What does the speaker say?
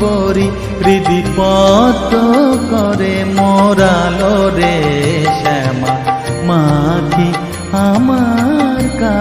বরি হৃদি পত করে মোরালো রে শ্যামা মাখি আমার কা